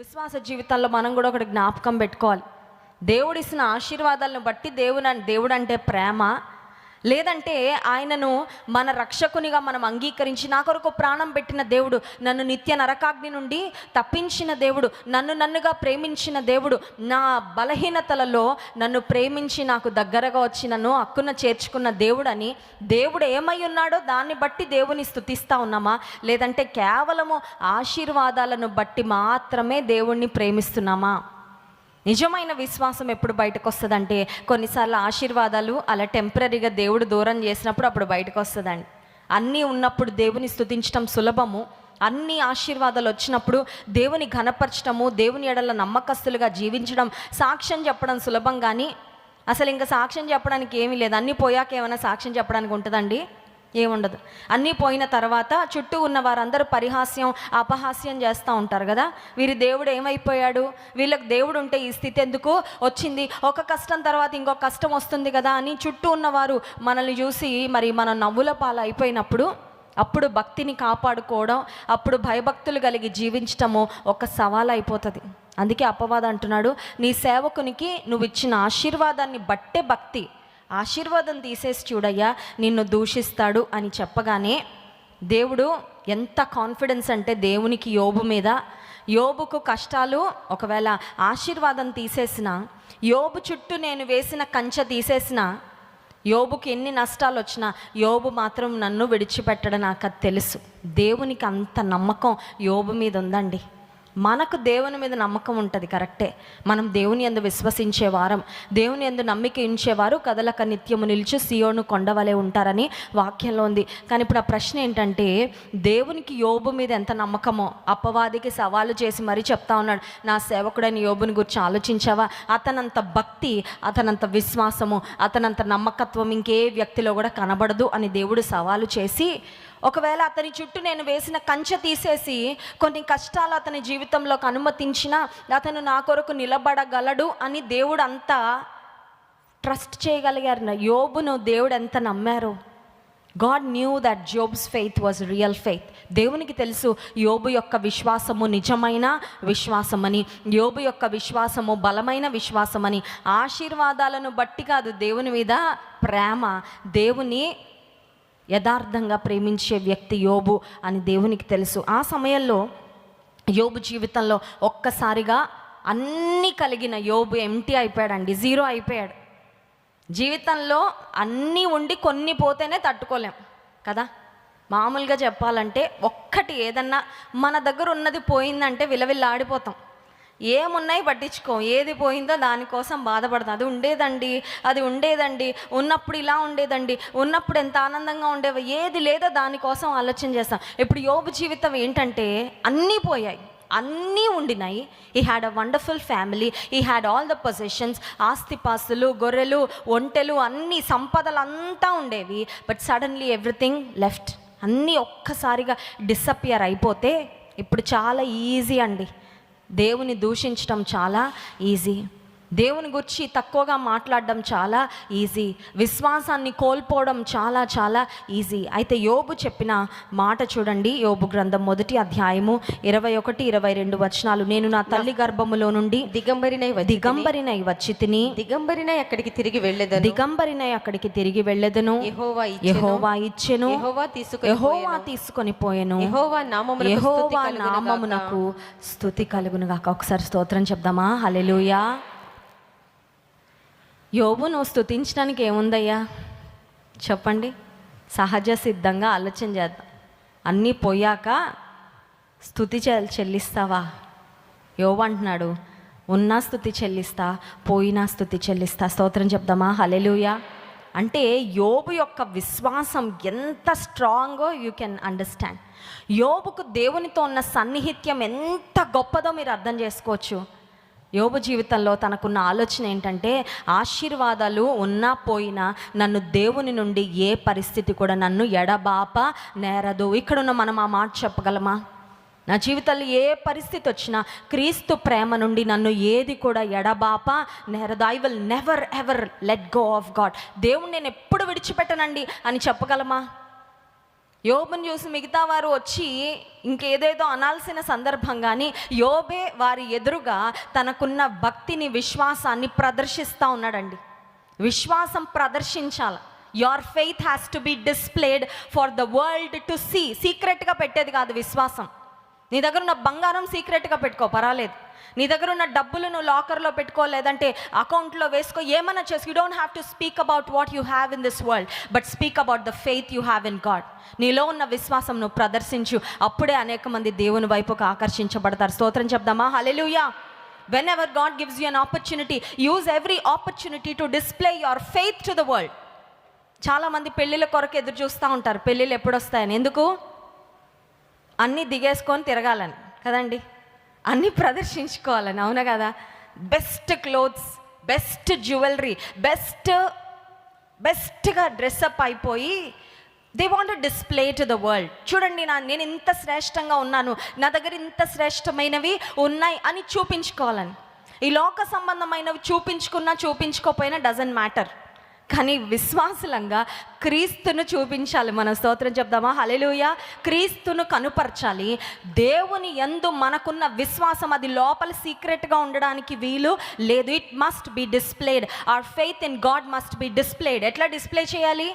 విశ్వాస జీవితాల్లో మనం కూడా ఒకటి జ్ఞాపకం పెట్టుకోవాలి. దేవుడిసిన ఆశీర్వాదాలను బట్టి దేవుని దేవుడు అంటే ప్రేమ లేదంటే ఆయనను మన రక్షకునిగా మనం అంగీకరించి నా కొరకు ప్రాణం పెట్టిన దేవుడు నన్ను నిత్య నరకాగ్ని నుండి తప్పించిన దేవుడు నన్ను నన్నుగా ప్రేమించిన దేవుడు నా బలహీనతలలో నన్ను ప్రేమించి నాకు దగ్గరగా వచ్చి నన్ను హక్కున చేర్చుకున్న దేవుడు అని దేవుడు ఏమై ఉన్నాడో దాన్ని బట్టి దేవుని స్థుతిస్తా ఉన్నామా? లేదంటే కేవలము ఆశీర్వాదాలను బట్టి మాత్రమే దేవుణ్ణి ప్రేమిస్తున్నామా? నిజమైన విశ్వాసం ఎప్పుడు బయటకు వస్తుందంటే కొన్నిసార్లు ఆశీర్వాదాలు అలా టెంపరీగా దేవుడు దూరం చేసినప్పుడు అప్పుడు బయటకు వస్తుందండి అన్నీ ఉన్నప్పుడు దేవుని స్థుతించడం సులభము. అన్ని ఆశీర్వాదాలు వచ్చినప్పుడు దేవుని ఘనపరచడము దేవుని ఎడల నమ్మకస్తులుగా జీవించడం సాక్ష్యం చెప్పడం సులభం కానీ అసలు ఇంకా సాక్ష్యం చెప్పడానికి ఏమీ లేదు. అన్నీ పోయాక ఏమైనా సాక్ష్యం చెప్పడానికి ఉంటుందండి? ఏముండదు. అన్నీ పోయిన తర్వాత చుట్టూ ఉన్న వారందరూ పరిహాస్యం అపహాస్యం చేస్తూ ఉంటారు కదా. వీరి దేవుడు ఏమైపోయాడు? వీళ్ళకి దేవుడు ఉంటే ఈ స్థితి ఎందుకు వచ్చింది? ఒక కష్టం తర్వాత ఇంకో కష్టం వస్తుంది కదా అని చుట్టూ ఉన్నవారు మనల్ని చూసి మరి మన నవ్వుల పాలు అయిపోయినప్పుడు అప్పుడు భక్తిని కాపాడుకోవడం అప్పుడు భయభక్తులు కలిగి జీవించటము ఒక సవాల్ అయిపోతుంది అందుకే అపవాదం అంటున్నాడు నీ సేవకునికి నువ్వు ఇచ్చిన ఆశీర్వాదాన్ని బట్టే భక్తి. ఆశీర్వాదం తీసేసి చూడయ్యా నిన్ను దూషిస్తాడు అని చెప్పగానే దేవుడు ఎంత కాన్ఫిడెన్స్ అంటే దేవునికి యోబు మీద యోబుకు కష్టాలు ఒకవేళ ఆశీర్వాదం తీసేసిన యోబు చుట్టూ నేను వేసిన కంచె తీసేసిన యోబుకి ఎన్ని నష్టాలు వచ్చినా యోబు మాత్రం నన్ను విడిచిపెట్టడం నాకు అది తెలుసు. దేవునికి అంత నమ్మకం యోబు మీద ఉందండి. మనకు దేవుని మీద నమ్మకం ఉంటుంది కరెక్టే. మనం దేవుని ఎందు విశ్వసించే వారం దేవుని ఎందు నమ్మిక ఉంచేవారు కదలక నిత్యము నిలిచి సియోను కొండవలే ఉంటారని వాక్యంలో ఉంది. కానీ ఇప్పుడు ఆ ప్రశ్న ఏంటంటే దేవునికి యోబు మీద ఎంత నమ్మకమో? అపవాదికి సవాలు చేసి మరీ చెప్తా ఉన్నాడు నా సేవకుడైన యోబుని గురించి ఆలోచించావా? అతనంత భక్తి అతనంత విశ్వాసము అతనంత నమ్మకత్వం ఇంకే వ్యక్తిలో కూడా కనబడదు అని దేవుడు సవాలు చేసి ఒకవేళ అతని చుట్టూ నేను వేసిన కంచె తీసేసి కొన్ని కష్టాలు అతని జీవితంలోకి అనుమతించిన అతను నా కొరకు నిలబడగలడు అని దేవుడు అంతా ట్రస్ట్ చేయగలిగారు. నా యోబును దేవుడు ఎంత నమ్మారు. God knew that Job's faith was real faith. దేవునికి తెలుసు యోబు యొక్క విశ్వాసము నిజమైన విశ్వాసమని యోబు యొక్క విశ్వాసము బలమైన విశ్వాసమని. ఆశీర్వాదాలను బట్టి కాదు దేవుని మీద ప్రేమ. దేవుని యథార్థంగా ప్రేమించే వ్యక్తి యోబు అని దేవునికి తెలుసు. ఆ సమయంలో యోబు జీవితంలో ఒక్కసారిగా అన్నీ కలిగిన యోబు ఎంటీ అయిపోయాడండి జీరో అయిపోయాడు. జీవితంలో అన్నీ ఉండి కొన్ని పోతేనే తట్టుకోలేం కదా? మామూలుగా చెప్పాలంటే ఒక్కటి ఏదన్నా మన దగ్గర ఉన్నది పోయిందంటే విలవిల్లాడిపోతాం. ఏమున్నాయి పట్టించుకో. ఏది పోయిందో దానికోసం బాధపడతాం. అది ఉండేదండి అది ఉండేదండి ఉన్నప్పుడు ఇలా ఉండేదండి ఉన్నప్పుడు ఎంత ఆనందంగా ఉండేవో ఏది లేదో దానికోసం ఆలోచన చేస్తాం. ఇప్పుడు యోబు జీవితం ఏంటంటే అన్నీ పోయాయి. అన్నీ ఉండినాయి. He had a wonderful family he had all the possessions ఆస్తిపాస్తులు గొర్రెలు ఒంటెలు అన్ని సంపదలు అంతా ఉండేవి. బట్ సడన్లీ ఎవ్రీథింగ్ లెఫ్ట్ అన్నీ ఒక్కసారిగా డిసప్పియర్ అయిపోతే ఇప్పుడు చాలా ఈజీ అండి. దేవుని దూషించటం చాలా ఈజీ దేవుని గురించి తక్కువగా మాట్లాడడం చాలా ఈజీ. విశ్వాసాన్ని కోల్పోవడం చాలా చాలా ఈజీ. అయితే యోబు చెప్పిన మాట చూడండి. యోబు గ్రంథం మొదటి అధ్యాయము ఇరవై ఒకటి ఇరవై రెండు వచనాలు. నేను నా తల్లి గర్భములో నుండి దిగంబరినై దిగంబరినై వచ్చి తిని దిగంబరినై అక్కడికి తిరిగి వెళ్ళేదను. దిగంబరినై అక్కడికి తిరిగి వెళ్ళెదను. యెహోవా యెహోవా ఇచ్చెను. యెహోవా తీసుకుని పోయెను. యెహోవా నామమునకు స్థుతి కలుగును గాక. ఒకసారి స్తోత్రం చెప్దామా? హల్లెలూయా. యోబు నువ్వు స్థుతించడానికి ఏముందయ్యా? చెప్పండి. సహజ సిద్ధంగా ఆలోచన చేద్దాం. అన్నీ పోయాక స్థుతి చె- చెల్లిస్తావా? యోబు అంటున్నాడు ఉన్నా స్థుతి చెల్లిస్తా పోయినా స్థుతి చెల్లిస్తా. స్తోత్రం చెప్దామా? హలెలుయా అంటే యోబు యొక్క విశ్వాసం ఎంత స్ట్రాంగో యూ కెన్ అండర్స్టాండ్. యోబుకు దేవునితో ఉన్న సన్నిహిత్యం ఎంత గొప్పదో మీరు అర్థం చేసుకోవచ్చు. యోబు జీవితంలో తనకున్న ఆలోచన ఏంటంటే ఆశీర్వాదాలు ఉన్నా పోయినా నన్ను దేవుని నుండి ఏ పరిస్థితి కూడా నన్ను ఎడబాప నేరదు. ఇక్కడున్న మనం ఆ మాట చెప్పగలమా? నా జీవితంలో ఏ పరిస్థితి వచ్చినా క్రీస్తు ప్రేమ నుండి నన్ను ఏది కూడా ఎడబాప నేరదు. I will never ever let go of God దేవుణ్ణి నేను ఎప్పుడు విడిచిపెట్టనండి అని చెప్పగలమా? యోబును చూసి మిగతా వారు వచ్చి ఇంకేదేదో అనాల్సిన సందర్భం కానీ యోబే వారి ఎదురుగా తనకున్న భక్తిని విశ్వాసాన్ని ప్రదర్శిస్తూ ఉన్నాడండి. విశ్వాసం ప్రదర్శించాల. Your faith has to be displayed for the world to see సీక్రెట్గా పెట్టేది కాదు విశ్వాసం. నీ దగ్గర ఉన్న బంగారం సీక్రెట్గా పెట్టుకో పర్వాలేదు. నీ దగ్గర ఉన్న డబ్బులు నువ్వు లాకర్లో పెట్టుకో లేదంటే అకౌంట్లో వేసుకో. ఏమన్నా చేసుకో you don't have to speak about what you have in this world but speak about the faith you have in God నీలో ఉన్న విశ్వాసం నువ్వు ప్రదర్శించు. అప్పుడే అనేక మంది దేవుని వైపుకు ఆకర్షించబడతారు. స్తోత్రం చెప్దామా? Hallelujah whenever God gives you an opportunity use every opportunity to display your faith to the world చాలామంది పెళ్ళిళ్ళ కొరకు ఎదురు చూస్తూ ఉంటారు. పెళ్ళిళ్ళు ఎప్పుడు వస్తాయని ఎందుకు? అన్నీ దిగేసుకొని తిరగాలని. కదండి? అన్నీ ప్రదర్శించుకోవాలని అవునా కదా? Best clothes best jewellery best బెస్ట్గా డ్రెస్అప్ అయిపోయి they want display to the world చూడండి నా నేను ఇంత శ్రేష్టంగా ఉన్నాను నా దగ్గర ఇంత శ్రేష్టమైనవి ఉన్నాయి అని చూపించుకోవాలని. ఈ లోక సంబంధమైనవి చూపించుకున్నా చూపించుకోకపోయినా డజంట్ మ్యాటర్ కానీ విశ్వాసులంగా క్రీస్తును చూపించాలి. మనం స్తోత్రం చెప్దామా? హలెలుయ క్రీస్తును కనుపరచాలి. దేవుని ఎందు మనకున్న విశ్వాసం అది లోపల సీక్రెట్గా ఉండడానికి వీలు లేదు. It must be displayed our faith in God must be displayed ఎట్లా డిస్ప్లే చేయాలి?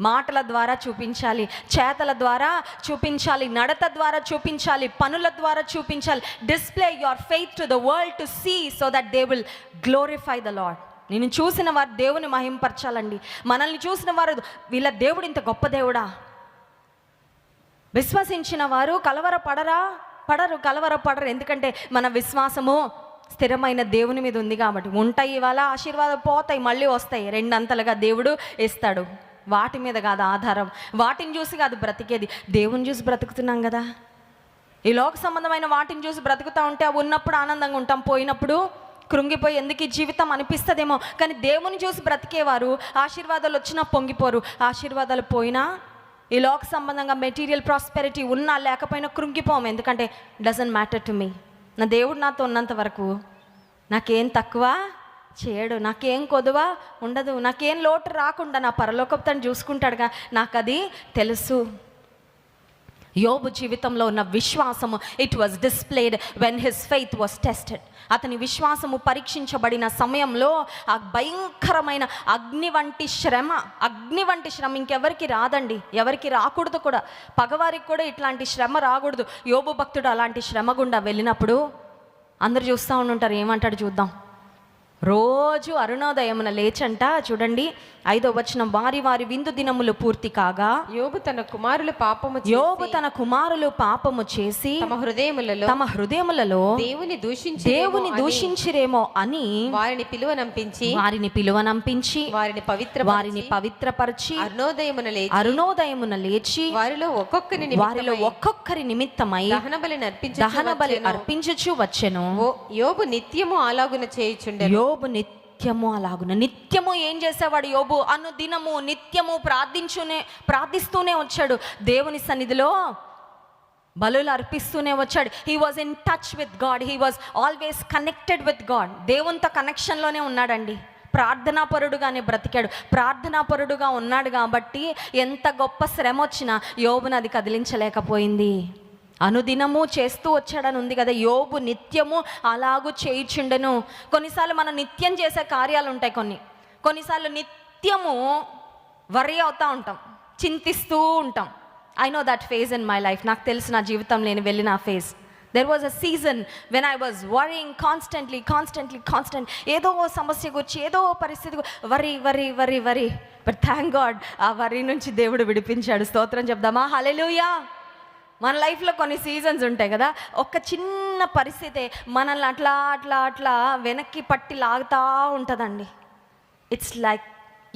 మాటల ద్వారా చూపించాలి. చేతల ద్వారా చూపించాలి. నడత ద్వారా చూపించాలి. పనుల ద్వారా చూపించాలి. Display your faith to the world to see so that they will glorify the Lord నేను చూసిన వారు దేవుని మహింపరచాలండి. మనల్ని చూసిన వారు వీళ్ళ దేవుడు ఇంత గొప్ప దేవుడా? విశ్వసించిన వారు కలవర పడరా పడరు కలవర పడరు ఎందుకంటే మన విశ్వాసము స్థిరమైన దేవుని మీద ఉంది కాబట్టి. ఉంటాయి ఇవాళ ఆశీర్వాదం పోతాయి మళ్ళీ వస్తాయి. రెండంతలుగా దేవుడు ఇస్తాడు. వాటి మీద కాదు ఆధారం. వాటిని చూసి కాదు బ్రతికేది. దేవుని చూసి బ్రతుకుతున్నాం కదా? ఈ లోక సంబంధమైన వాటిని చూసి బ్రతుకుతా ఉంటే అవి ఉన్నప్పుడు ఆనందంగా ఉంటాం. పోయినప్పుడు కృంగిపోయి ఎందుకు ఈ జీవితం అనిపిస్తుందేమో? కానీ దేవుని చూసి బ్రతికేవారు ఆశీర్వాదాలు వచ్చినా పొంగిపోరు. ఆశీర్వాదాలు పోయినా ఈ లోక సంబంధంగా మెటీరియల్ ప్రాస్పెరిటీ ఉన్నా లేకపోయినా కృంగిపోము. ఎందుకంటే డజంట్ మ్యాటర్ టు మీ నా దేవుడు నాతో ఉన్నంత వరకు నాకేం తక్కువ చేయడు నాకేం కొదువా ఉండదు నాకేం లోటు రాకుండా నా పరలోకపు తను చూసుకుంటాడుగా నాకు అది తెలుసు. యోబు జీవితంలో ఉన్న విశ్వాసము it was displayed when his faith was tested అతని విశ్వాసము పరీక్షించబడిన సమయంలో ఆ భయంకరమైన అగ్ని వంటి శ్రమ అగ్ని వంటి శ్రమ ఇంకెవరికి రాదండి. ఎవరికి రాకూడదు కూడా. పగవారికి కూడా ఇట్లాంటి శ్రమ రాకూడదు. యోబు భక్తుడు అలాంటి శ్రమ గుండా వెళ్ళినప్పుడు అందరు చూస్తూ ఉంటారు ఏమంటాడు చూద్దాం. రోజు అరుణోదయమున లేచంట చూడండి ఐదో వచనం వారి వారి విందు దినములు పూర్తి కాగా యోబు తన కుమారుల పాపము యోబు తన కుమారులు పాపము చేసి తమ హృదయములలో తమ హృదయములలో దేవుని దూషించి దేవుని దూషించిరేమో అని వారిని పిలువనంపించి వారిని పిలువనంపించి వారిని పవిత్ర వారిని పవిత్రపరిచి అరుణోదయమున లేచి అరుణోదయమున లేచి వారిలో ఒక్కొక్కరిని వారిలో ఒక్కొక్కరి నిమిత్తమై దహన బలిని అర్పించి దహన బలి అర్పించుచు వచ్చెను. యోబు నిత్యము అలాగున చేయుచుండెను. యోబు నిత్యము అలాగున. నిత్యము ఏం చేసేవాడు యోబు? అను దినము నిత్యము ప్రార్థించునే ప్రార్థిస్తూనే వచ్చాడు. దేవుని సన్నిధిలో బలులు అర్పిస్తూనే వచ్చాడు. He was in touch with God he was always connected with God దేవునితో కనెక్షన్లోనే ఉన్నాడండి. ప్రార్థనాపరుడుగానే బ్రతికాడు. ప్రార్థనాపరుడుగా ఉన్నాడు కాబట్టి ఎంత గొప్ప శ్రమ వచ్చినా యోబుని అది కదిలించలేకపోయింది. అనుదినము చేస్తూ వచ్చాడని ఉంది కదా యోబు నిత్యము అలాగూ చేయిచుండెను. కొన్నిసార్లు మనం నిత్యం చేసే కార్యాలు ఉంటాయి కొన్ని. కొన్నిసార్లు నిత్యము వరి అవుతూ ఉంటాం చింతిస్తూ ఉంటాం. I know that phase in my life నాకు తెలుసు నా జీవితం నేను వెళ్ళిన ఆ phase there was a season when I was worrying constantly constantly constant ఏదో సమస్య గురించి ఏదో పరిస్థితి వరి వరి వరి వరి. బట్ థ్యాంక్ గాడ్ ఆ వరి నుంచి దేవుడు విడిపించాడు. స్తోత్రం చెప్దామా? హలెలుయా మన లైఫ్లో కొన్ని సీజన్స్ ఉంటాయి కదా ఒక చిన్న పరిస్థితి మనల్ని అట్లా అట్లా అట్లా వెనక్కి పట్టి లాగుతూ ఉంటుందండి. It's like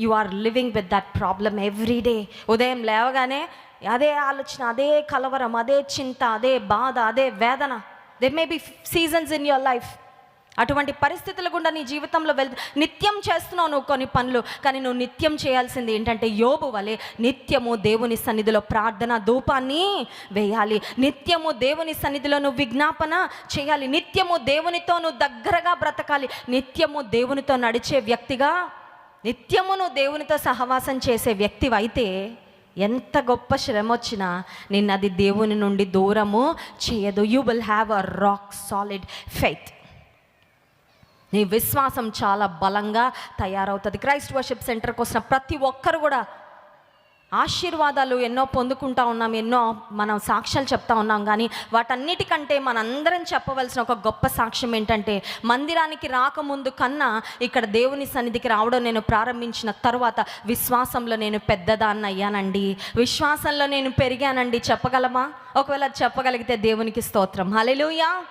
you are living with that problem every day ఉదయం లేవగానే అదే ఆలోచన అదే కలవరం అదే చింత అదే బాధ అదే వేదన. They may be seasons in your life అటువంటి పరిస్థితులు గుండా నీ జీవితంలో వెళ్ నిత్యం చేస్తున్నావు నువ్వు కొన్ని పనులు కానీ నువ్వు నిత్యం చేయాల్సింది ఏంటంటే యోబు వలె నిత్యము దేవుని సన్నిధిలో ప్రార్థన ధూపాన్ని వేయాలి. నిత్యము దేవుని సన్నిధిలో నువ్వు విజ్ఞాపన చేయాలి. నిత్యము దేవునితో నువ్వు దగ్గరగా బ్రతకాలి. నిత్యము దేవునితో నడిచే వ్యక్తిగా నిత్యము నువ్వు దేవునితో సహవాసం చేసే వ్యక్తివైతే ఎంత గొప్ప శ్రమ వచ్చినా నిన్నది దేవుని నుండి దూరము చేయదు. You will have a rock solid faith నీ విశ్వాసం చాలా బలంగా తయారవుతుంది. క్రైస్ట్ వర్షిప్ సెంటర్కి వచ్చిన ప్రతి ఒక్కరు కూడా ఆశీర్వాదాలు ఎన్నో పొందుకుంటా ఉన్నాం ఎన్నో మనం సాక్ష్యాలు చెప్తా ఉన్నాం. కానీ వాటన్నిటికంటే మనందరం చెప్పవలసిన ఒక గొప్ప సాక్ష్యం ఏంటంటే మందిరానికి రాకముందు కన్నా ఇక్కడ దేవుని సన్నిధికి రావడం నేను ప్రారంభించిన తర్వాత విశ్వాసంలో నేను పెద్దదాన్ని అయ్యానండి విశ్వాసంలో నేను పెరిగానండి. చెప్పగలమా? ఒకవేళ చెప్పగలిగితే దేవునికి స్తోత్రం. హల్లెలూయా!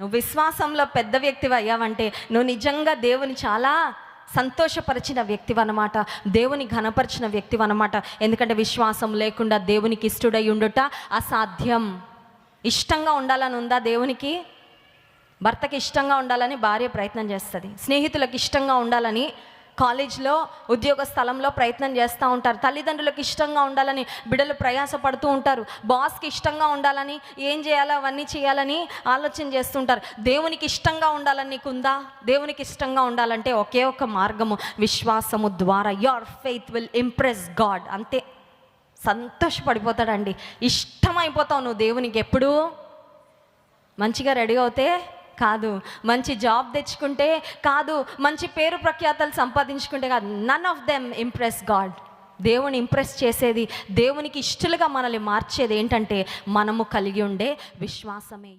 నువ్వు విశ్వాసంలో పెద్ద వ్యక్తివి అయ్యావంటే నువ్వు నిజంగా దేవుని చాలా సంతోషపరిచిన వ్యక్తివి అనమాట దేవుని ఘనపరిచిన వ్యక్తివి అనమాట ఎందుకంటే విశ్వాసం లేకుండా దేవునికి ఇష్టడై ఉండుట అసాధ్యం. ఇష్టంగా ఉండాలని ఉందా దేవునికి? భర్తకి ఇష్టంగా ఉండాలని భార్య ప్రయత్నం చేస్తుంది. స్నేహితులకు ఇష్టంగా ఉండాలని కాలేజ్లో ఉద్యోగ స్థలంలో ప్రయత్నం చేస్తూ ఉంటారు. తల్లిదండ్రులకు ఇష్టంగా ఉండాలని బిడ్డలు ప్రయాసపడుతూ ఉంటారు. బాస్కి ఇష్టంగా ఉండాలని ఏం చేయాలో అవన్నీ చేయాలని ఆలోచన చేస్తుంటారు. దేవునికి ఇష్టంగా ఉండాలని నీకుందా దేవునికి ఇష్టంగా ఉండాలంటే ఒకే ఒక మార్గము విశ్వాసము ద్వారా. Your faith will impress God అంతే. సంతోషపడిపోతాడండి. ఇష్టమైపోతావు నువ్వు దేవునికి ఎప్పుడూ? మంచిగా రెడీ అవుతే కాదు. మంచి జాబ్ తెచ్చుకుంటే కాదు. మంచి పేరు ప్రఖ్యాతలు సంపాదించుకుంటే కాదు. None of them impress God దేవుని ఇంప్రెస్ చేసేది దేవునికి ఇష్టలుగా మనల్ని మార్చేది ఏంటంటే మనము కలిగి ఉండే విశ్వాసమే.